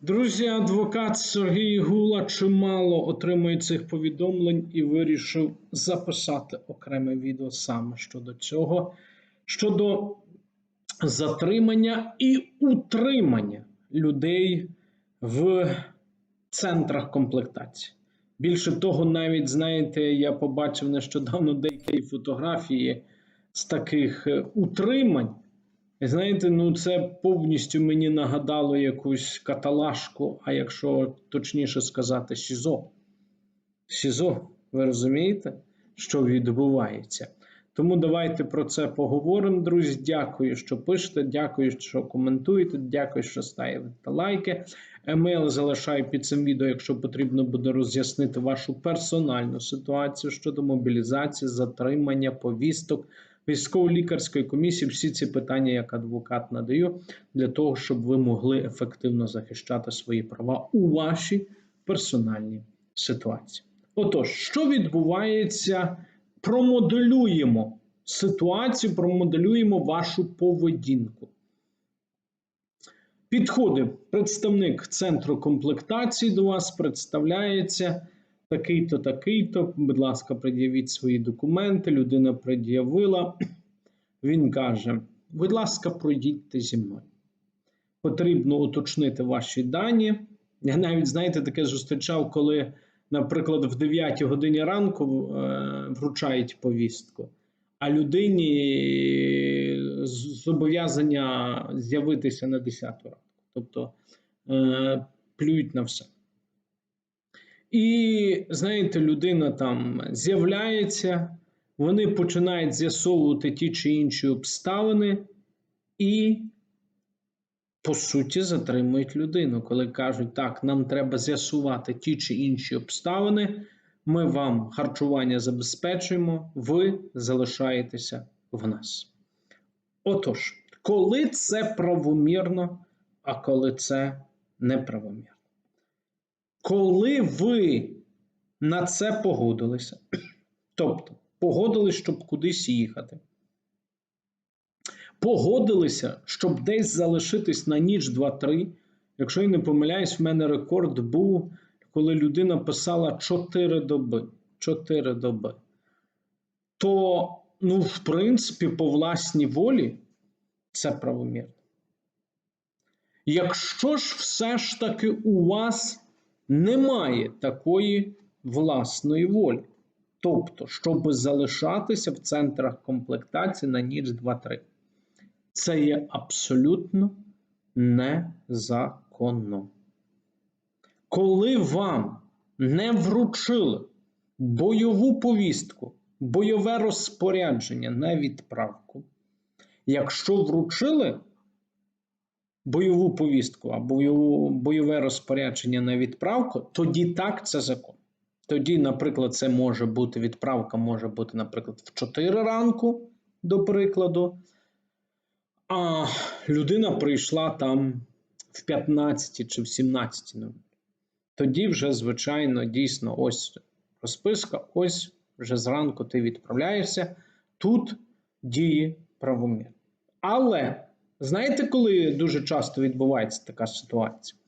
Друзі, адвокат Сергій Гула чимало отримує цих повідомлень і вирішив записати окреме відео саме щодо цього, щодо затримання і утримання людей в центрах комплектації. Більше того, навіть знаєте, я побачив нещодавно деякі фотографії з таких е, утримань. Знаєте, ну це повністю мені нагадало якусь каталажку, а якщо точніше сказати, СІЗО. СІЗО, ви розумієте, що відбувається? Тому давайте про це поговоримо, друзі. Дякую, що пишете, дякую, що коментуєте, дякую, що ставите лайки. Емейл залишаю під цим відео, якщо потрібно буде роз'яснити вашу персональну ситуацію щодо мобілізації, затримання, повісток, військово-лікарської комісії. Всі ці питання, як адвокат надаю, для того, щоб ви могли ефективно захищати свої права у вашій персональній ситуації. Отож, що відбувається? Промоделюємо ситуацію, промоделюємо вашу поведінку. Підходить представник центру комплектації до вас, представляється такий-то, такий-то. Будь ласка, пред'явіть свої документи. Людина пред'явила. Він каже: будь ласка, пройдіть зі мною. Потрібно уточнити ваші дані. Я навіть, знаєте, таке зустрічав, коли, наприклад, в 9 годині ранку е, вручають повістку, а людині зобов'язання з'явитися на 10 ранку. Тобто е, плюють на все. І, знаєте, людина там з'являється, вони починають з'ясовувати ті чи інші обставини, і, по суті, затримують людину, коли кажуть, так, нам треба з'ясувати ті чи інші обставини, ми вам харчування забезпечуємо, ви залишаєтеся в нас. Отож, коли це правомірно, а коли це неправомірно. Коли ви на це погодилися, тобто погодились, щоб кудись їхати, погодилися, щоб десь залишитись на ніч 2-3. Якщо я не помиляюсь, в мене рекорд був, коли людина писала 4 доби. 4 доби. То, ну, в принципі, по власній волі це правомірно. Якщо ж все ж таки у вас немає такої власної волі, тобто, щоб залишатися в центрах комплектації на ніч 2-3, це є абсолютно незаконно. Коли вам не вручили бойову повістку, бойове розпорядження на відправку, якщо вручили, бойову повістку або бойову, бойове розпорядження на відправку, тоді так це закон. Тоді, наприклад, це може бути відправка, може бути, наприклад, в 4 ранку, до прикладу. А людина прийшла там в 15 чи в 17. Ну, тоді вже, звичайно, дійсно, ось розписка, ось вже зранку ти відправляєшся. Тут діє правомір. Але Знаєте, коли дуже часто відбувається така ситуація?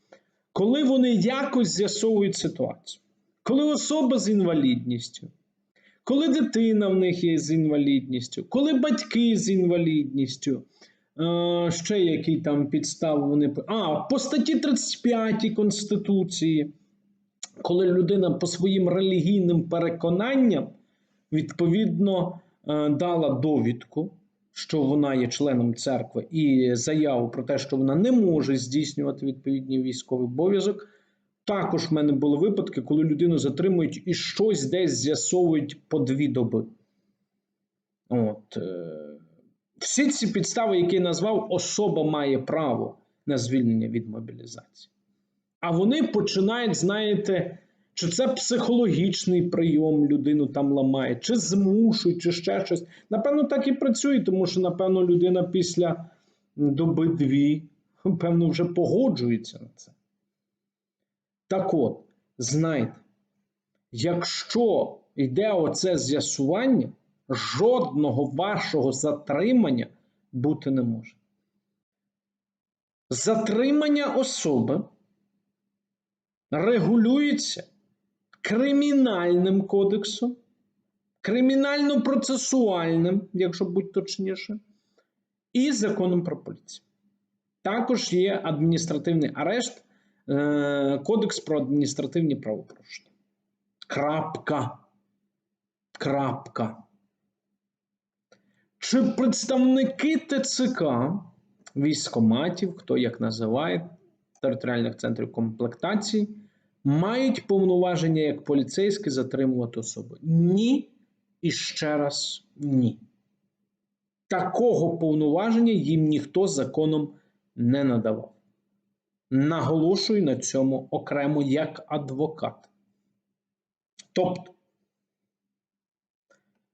Коли вони якось з'ясовують ситуацію, коли особа з інвалідністю, коли дитина в них є з інвалідністю, коли батьки з інвалідністю, ще які там підстави вони. А, по статті 35 Конституції, коли людина по своїм релігійним переконанням відповідно дала довідку що вона є членом церкви, і заяву про те, що вона не може здійснювати відповідний військовий обов'язок. Також в мене були випадки, коли людину затримують і щось десь з'ясовують по дві доби. От. Е, всі ці підстави, які я назвав, особа має право на звільнення від мобілізації. А вони починають, знаєте, чи це психологічний прийом людину там ламає, чи змушують, чи ще щось. Напевно, так і працює, тому що, напевно, людина після доби дві, певно, вже погоджується на це. Так от, знайте, якщо йде оце з'ясування, жодного вашого затримання бути не може. Затримання особи регулюється кримінальним кодексом, кримінально-процесуальним, якщо бути точніше, і законом про поліцію. Також є адміністративний арешт, е, Кодекс про адміністративні правопорушення. Крапка. Крапка. Чи представники ТЦК, військоматів, хто як називає, територіальних центрів комплектації, мають повноваження як поліцейські затримувати особи? Ні. І ще раз ні. Такого повноваження їм ніхто законом не надавав. Наголошую на цьому окремо як адвокат. Тобто,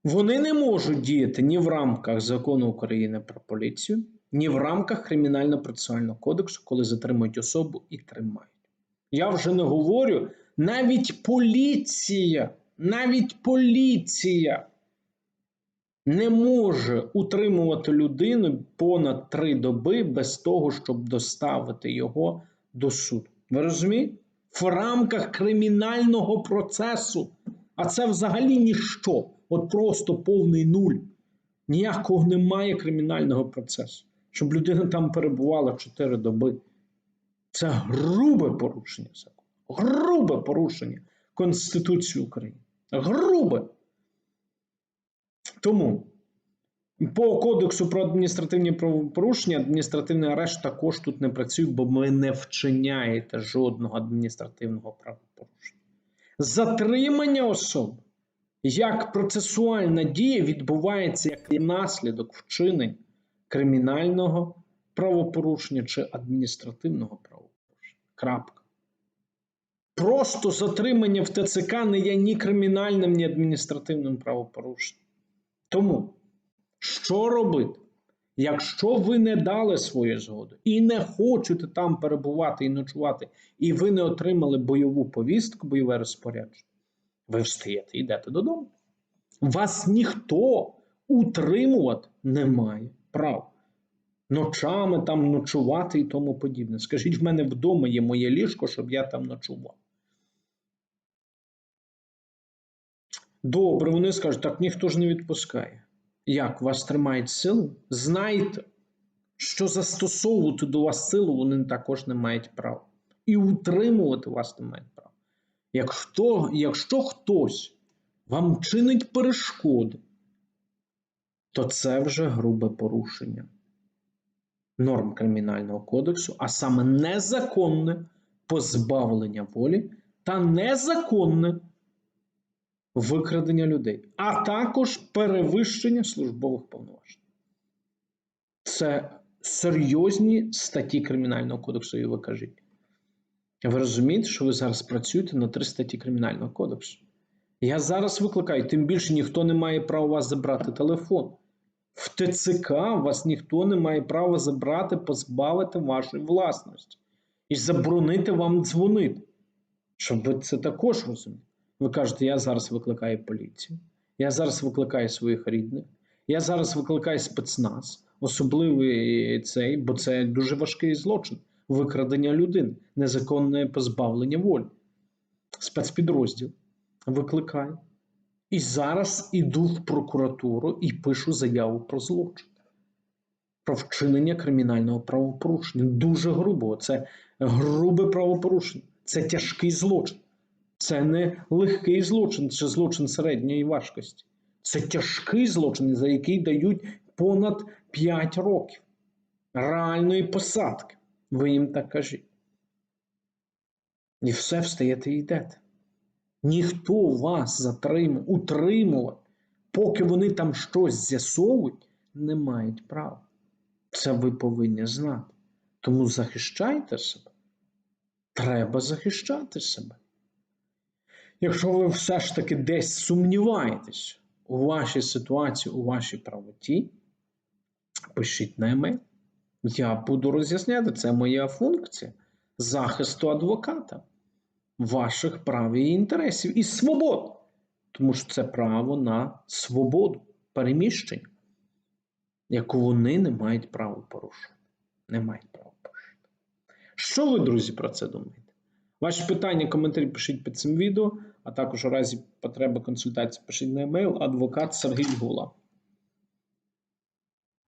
вони не можуть діяти ні в рамках закону України про поліцію, ні в рамках Кримінально-процесуального кодексу, коли затримують особу і тримають. Я вже не говорю, навіть поліція, навіть поліція не може утримувати людину понад три доби без того, щоб доставити його до суду. Ви розумієте? В рамках кримінального процесу. А це взагалі ніщо. От просто повний нуль. Ніякого немає кримінального процесу. Щоб людина там перебувала 4 доби. Це грубе порушення закону. Грубе порушення Конституції України. Грубе. Тому по Кодексу про адміністративні правопорушення адміністративний арешт також тут не працює, бо ви не вчиняєте жодного адміністративного правопорушення. Затримання особи як процесуальна дія відбувається як наслідок вчинень кримінального правопорушення чи адміністративного правопорушення. Крапка. Просто затримання в ТЦК не є ні кримінальним, ні адміністративним правопорушенням. Тому, що робити? Якщо ви не дали свою згоду і не хочете там перебувати і ночувати, і ви не отримали бойову повістку, бойове розпорядження, ви встаєте і йдете додому. Вас ніхто утримувати не має права. Ночами там ночувати і тому подібне. Скажіть, в мене вдома є моє ліжко, щоб я там ночував. Добре, вони скажуть, так ніхто ж не відпускає. Як вас тримають силу? Знайте, що застосовувати до вас силу вони також не мають права. І утримувати вас не мають права. Якщо, якщо хтось вам чинить перешкоди, то це вже грубе порушення норм Кримінального кодексу, а саме незаконне позбавлення волі та незаконне викрадення людей, а також перевищення службових повноважень. Це серйозні статті Кримінального кодексу, і ви кажіть. Ви розумієте, що ви зараз працюєте на три статті Кримінального кодексу? Я зараз викликаю, тим більше ніхто не має права вас забрати телефон. В ТЦК вас ніхто не має права забрати, позбавити вашої власності і заборонити вам дзвонити. Щоб ви це також розуміли. Ви кажете, я зараз викликаю поліцію, я зараз викликаю своїх рідних, я зараз викликаю спецназ, особливий цей, бо це дуже важкий злочин викрадення людини, незаконне позбавлення волі. Спецпідрозділ викликаю. І зараз іду в прокуратуру і пишу заяву про злочин, про вчинення кримінального правопорушення. Дуже грубо. Це грубе правопорушення, це тяжкий злочин. Це не легкий злочин, чи злочин середньої важкості. Це тяжкий злочин, за який дають понад 5 років реальної посадки. Ви їм так кажіть. І все встаєте і йдете. Ніхто вас затримує, утримувати, поки вони там щось з'ясовують, не мають права. Це ви повинні знати. Тому захищайте себе. Треба захищати себе. Якщо ви все ж таки десь сумніваєтесь у вашій ситуації, у вашій правоті, пишіть на емейл. Я буду роз'ясняти, це моя функція захисту адвоката, ваших прав і інтересів і свобод. Тому що це право на свободу, переміщення, яку вони не мають права порушувати. Не мають права порушувати. Що ви, друзі, про це думаєте? Ваші питання, коментарі пишіть під цим відео, а також у разі потреби консультації пишіть на емейл адвокат Сергій Гула.